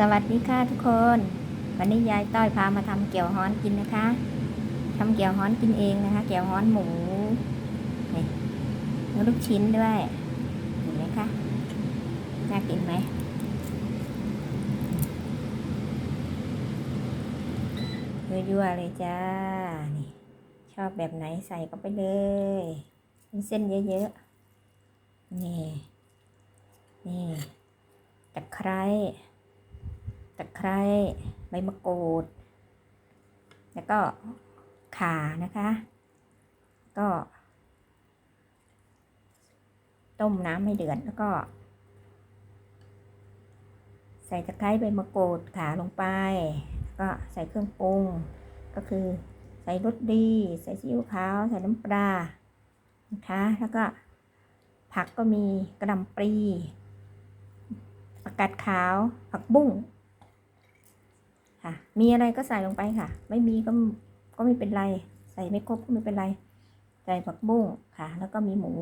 สวัสดีค่ะทุกคน วันนี้ยายต้อยพามาทำเกี๊ยวฮ้อนกินนะคะทำเกี๊ยวฮ้อนกินเองนะคะ เกี๊ยวฮ้อนหมูนี่ลูกชิ้นด้วยเห็นไหมคะน่ากินไหมยั่วๆเลยจ้านี่ชอบแบบไหนใส่เข้าไปเลยเป็นเส้นเยอะๆนี่นี่ตะไคร้ ตะไคร้ใบมะกรูด แล้วก็ข่านะคะ ก็ ต้มน้ำให้เดือดแล้วก็ ใส่ตะไคร้ใบมะกรูดข่าลงไป ก็ใส่เครื่องปรุง ก็คือใส่รสดี ใส่ซีอิ๊วขาว ใส่น้ำปลานะคะ แล้วก็ผักก็มีกระหลำปลีผักกาดขาว ผักบุ้ง ค่ะ มีอะไรก็ใส่ลงไปค่ะ ไม่มีก็ก็ไม่เป็นไร ใส่ไม่ครบก็ไม่เป็นไร ใส่ผักบุ้งค่ะ แล้วก็มีหมู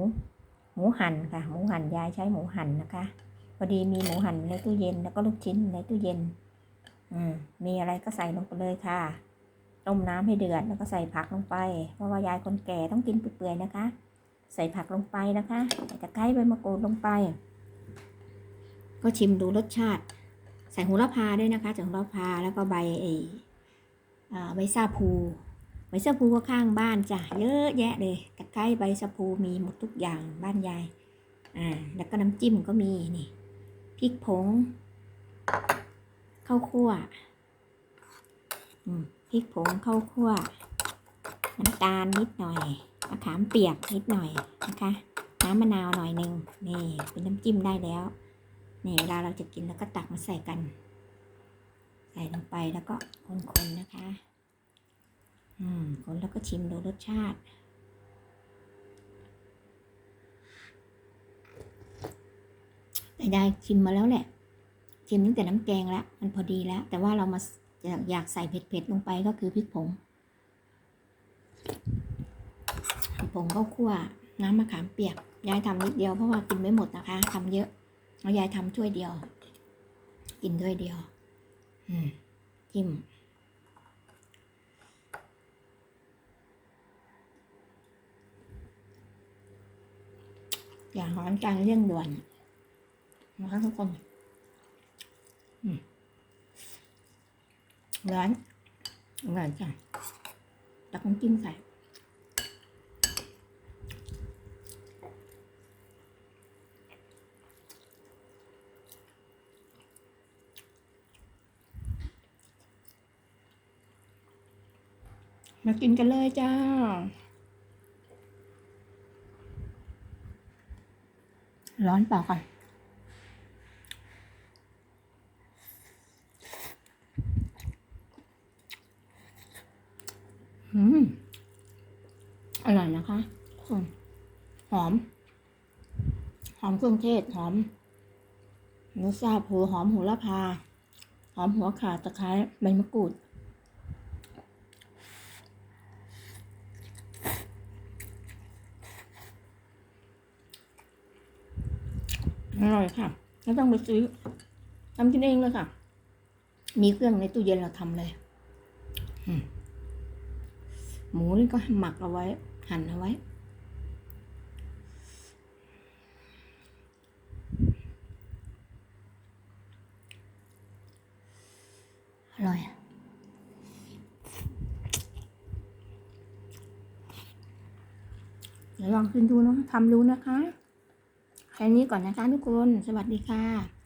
หมูหั่นค่ะ หมูหั่นยายใช้หมูหั่นนะคะ พอดีมีหมูหั่นในตู้เย็นแล้วก็ลูกชิ้นในตู้เย็น อืม มีอะไรก็ใส่ลงไปเลยค่ะ ต้มน้ำให้เดือดแล้วก็ใส่ผักลงไป เพราะว่ายายคนแก่ต้องกินเปื่อยๆนะคะ ใส่ผักลงไปนะคะ ใส่ตะไคร้ใบมะกรูดลงไป ก็ชิมดูรสชาติ ใส่โหูระพาด้วยนะคะใส่โหูระพาแล้วก็ใบไอใบซาพูใบซาพูก็ข้างบ้านจ้ะเยอะแยะเลยตะไคร้ใบซาพูมีหมดทุกอย่างบ้านยายอ่าแล้วก็น้ำจิ้มก็มีนี่พริกผงข้าวคั่วพริกผงข้าวคั่วน้ำตาลนิดหน่อยมะขามเปียกนิดหน่อยนะคะ น้ำมะนาวหน่อยหนึ่งนี่เป็นน้ำจิ้มได้แล้ว นี่เวลาเราจะกินแล้วก็ตักมาใส่กัน ใส่ลงไปแล้วก็คนๆนะคะ อืม คนแล้วก็ชิมดูรสชาติ แต่ยายชิมมาแล้วแหละ ชิมตั้งแต่น้ำแกงแล้ว มันพอดีแล้ว แต่ว่าเรามาอยากใส่เผ็ดๆลงไปก็คือพริกผงผงข้าวคั่วน้ำมะขามเปียก ยายทำนิดเดียวเพราะว่ากินไม่หมดนะคะทำเยอะ ยายทำถ้วยเดียว กินถ้วยเดียวอืมจิ้มอย่าหอนกลางเรื่องด่วนนะคะทุกคนอืมร้อนอร่อยจังตักน้ำจิ้มใส่ มากินกันเลยจ้า ร้อนเปล่าก่อนอืม อร่อยนะคะหอม หอมเครื่องเทศ หอมนื้ซาผูหอมหัวละพา หอมหัวขาตะไคร้ใบมะกรูด อร่อยค่ะไม่ต้องไปซื้อทำกินเองเลยค่ะ มีเครื่องในตู้เย็นเราทำเลยหมูนี่ก็หมักเอาไว้ หั่นเอาไว้ อร่อยอะเดี๋ยวลองกินดูนะทำดูนะคะ แค่นี้ก่อนนะคะทุกคน สวัสดีค่ะ